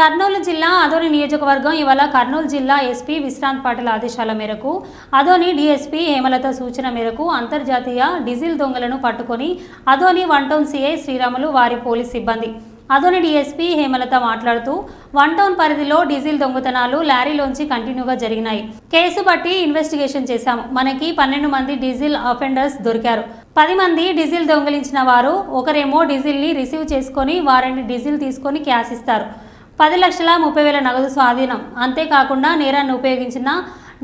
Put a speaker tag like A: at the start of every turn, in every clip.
A: కర్నూలు జిల్లా అదోని నియోజకవర్గం ఇవాళ కర్నూలు జిల్లా ఎస్పీ విశ్రాంత్ పాటిల్ ఆదేశాల మేరకు అదోని డీఎస్పీ హేమలత సూచన మేరకు అంతర్జాతీయ డీజిల్ దొంగలను పట్టుకొని Adoni one town CI Sriramulu వారి పోలీస్ సిబ్బంది. అదోని డీఎస్పీ హేమలత మాట్లాడుతూ వన్ టౌన్ పరిధిలో డీజిల్ దొంగతనాలు లారీలోంచి కంటిన్యూగా జరిగినాయి. కేసు బట్టి ఇన్వెస్టిగేషన్ చేశాము. మనకి పన్నెండు మంది డీజిల్ అఫెండర్స్ దొరికారు. పది మంది డీజిల్ దొంగిలించిన వారు ఒకరేమో డీజిల్ని రిసీవ్ చేసుకొని వారిని డీజిల్ తీసుకొని క్యాష్ ఇస్తారు. పది లక్షల ముప్పై వేల నగదు స్వాధీనం. అంతేకాకుండా నేరాన్ని ఉపయోగించిన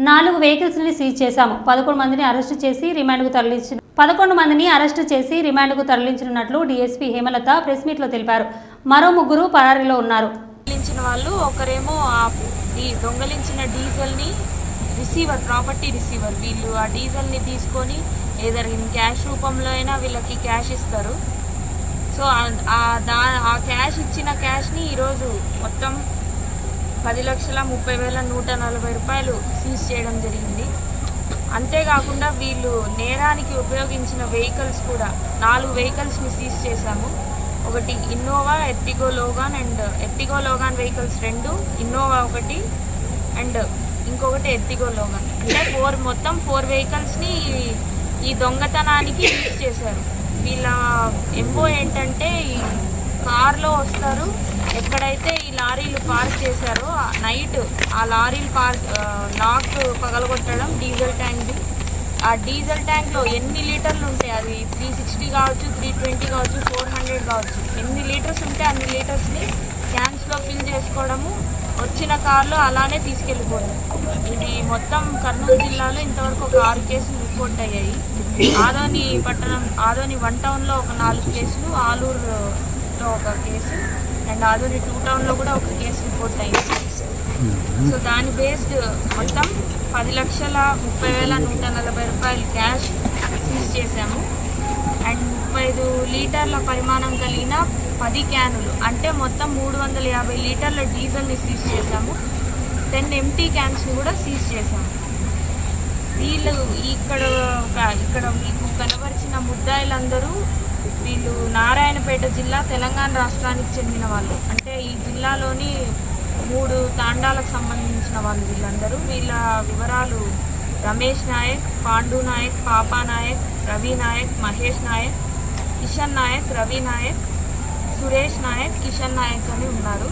A: నాలుగు వెహికల్స్ని సీజ్ చేశాము. పదకొండు మందిని అరెస్టు చేసి రిమాండ్కు తరలించిన పదకొండు మందిని అరెస్టు చేసి రిమాండ్కు తరలించినట్లు డీఎస్పీ హేమలత ప్రెస్ మీట్లో తెలిపారు. మరో ముగ్గురు పరారీలో ఉన్నారు.
B: వాళ్ళు ఒకరేమో ఈ దొంగలించిన డీజిల్ని రిసీవర్ ప్రాపర్టీ రిసీవర్. వీళ్ళు ఆ డీజిల్ని తీసుకొని ఏదర్ ఇన్ క్యాష్ రూపంలో అయినా వీళ్ళకి క్యాష్ ఇస్తారు. సో దా ఆ క్యాష్ ఇచ్చిన క్యాష్ని ఈరోజు మొత్తం పది లక్షల ముప్పై వేల నూట నలభై రూపాయలు సీజ్ చేయడం జరిగింది. అంతేకాకుండా వీళ్ళు నేరానికి ఉపయోగించిన వెహికల్స్ కూడా నాలుగు వెహికల్స్ని సీజ్ చేశాము. ఒకటి Innova Ertiga Logan and Ertiga Logan vehicles రెండు ఇన్నోవా ఒకటి అండ్ ఇంకొకటి ఎర్టిగో లోగాన్ అంటే ఫోర్ మొత్తం ఫోర్ వెహికల్స్ని ఈ దొంగతనానికి సీజ్ చేశారు. వీళ్ళ ఎంబో ఏంటంటే ఈ కార్లో వస్తారు. ఎక్కడైతే ఈ లారీలు పార్క్ చేశారో నైట్ ఆ లారీలు పార్క్ లాక్ పగలగొట్టడం డీజిల్ ట్యాంక్. ఆ డీజిల్ ట్యాంక్లో ఎన్ని లీటర్లు ఉంటాయి? అది త్రీ సిక్స్టీ కావచ్చు త్రీ ట్వంటీ కావచ్చు ఫోర్ హండ్రెడ్ కావచ్చు. ఎన్ని లీటర్స్ ఉంటే అన్ని లీటర్స్ని క్యాన్స్లో ఫిల్ చేసుకోవడము వచ్చిన కార్లో అలానే తీసుకెళ్ళిపోవడం ఇది మొత్తం కర్నూలు జిల్లాలో ఇంతవరకు ఒక ఆరు కేసులు రిపోర్ట్ అయ్యాయి. ఆదోని పట్టణం ఆదోని వన్ టౌన్లో ఒక నాలుగు కేసులు ఆలూరులో ఒక కేసు అండ్ ఆదోని టూ టౌన్లో కూడా ఒక కేసు రిపోర్ట్ అయింది. సో దాని బేస్డ్ మొత్తం పది లక్షల ముప్పై వేల నూట నలభై రూపాయలు క్యాష్ సీజ్ చేశాము. ముప్పై ఐదు లీటర్ల పరిమాణం కలిగిన పది క్యానులు. అంటే మొత్తం మూడు వందల యాభై లీటర్ల డీజిల్ని సీజ్ చేశాము. టెన్ ఎంటీ క్యాన్స్ని కూడా సీజ్ చేశాము. వీళ్ళు ఇక్కడ ఒక- ఇక్కడ మీకు కనబరిచిన ముద్దాయిలందరూ వీళ్ళు నారాయణపేట జిల్లా తెలంగాణ రాష్ట్రానికి చెందిన వాళ్ళు. అంటే ఈ జిల్లాలోని మూడు తాండాలకు సంబంధించిన వాళ్ళు వీళ్ళందరూ. వీళ్ళ వివరాలు రమేష్ నాయక్ పాండు నాయక్ పాపా నాయక్ రవి నాయక్ మహేష్ నాయక్ కిషన్ నాయక్ రవి నాయక్ సురేష్ నాయక్ కిషన్ నాయక్ అని ఉన్నారు.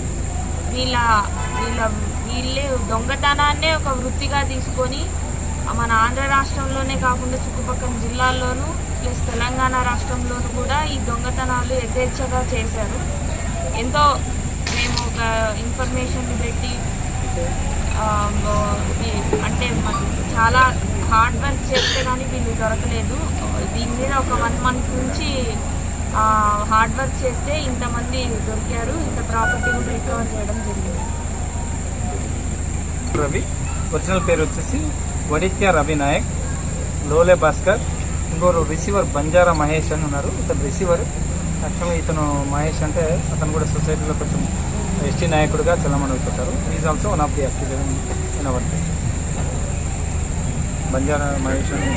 B: వీళ్ళ వీళ్ళ వీళ్ళే దొంగతనాన్నే ఒక వృత్తిగా తీసుకొని మన ఆంధ్ర రాష్ట్రంలోనే కాకుండా చుట్టుపక్కల జిల్లాల్లోనూ ప్లస్ తెలంగాణ రాష్ట్రంలోనూ కూడా ఈ దొంగతనాలు యథేచ్ఛగా చేశారు. ఎంతో మేము ఒక ఇన్ఫర్మేషన్ పెట్టి అంటే మన చాలా హార్డ్ వర్క్ చేస్తే కానీ వీళ్ళు దొరకలేదు. దీని మీద ఒక వన్ మంత్ నుంచి హార్డ్ వర్క్ చేస్తే ఇంతమంది దొరికారు. ఇంత ప్రాపర్టీ కూడా రికవర్ చేయడం జరిగింది.
C: రవి ఒరిజినల్ పేరు వచ్చేసి వడిత్య రవి నాయక్ లోలే భాస్కర్ ఇంకోరు రిసీవర్ బంజారా మహేష్ అని ఉన్నారు. ఇతను రిసీవర్ యాక్చువల్గా ఇతను మహేష్ అంటే అతను కూడా సొసైటీలో కొంచెం ఎస్టీ నాయకుడిగా చలమణి అవుతుంటారు is also one of the ST in our Banjara Mahesh అని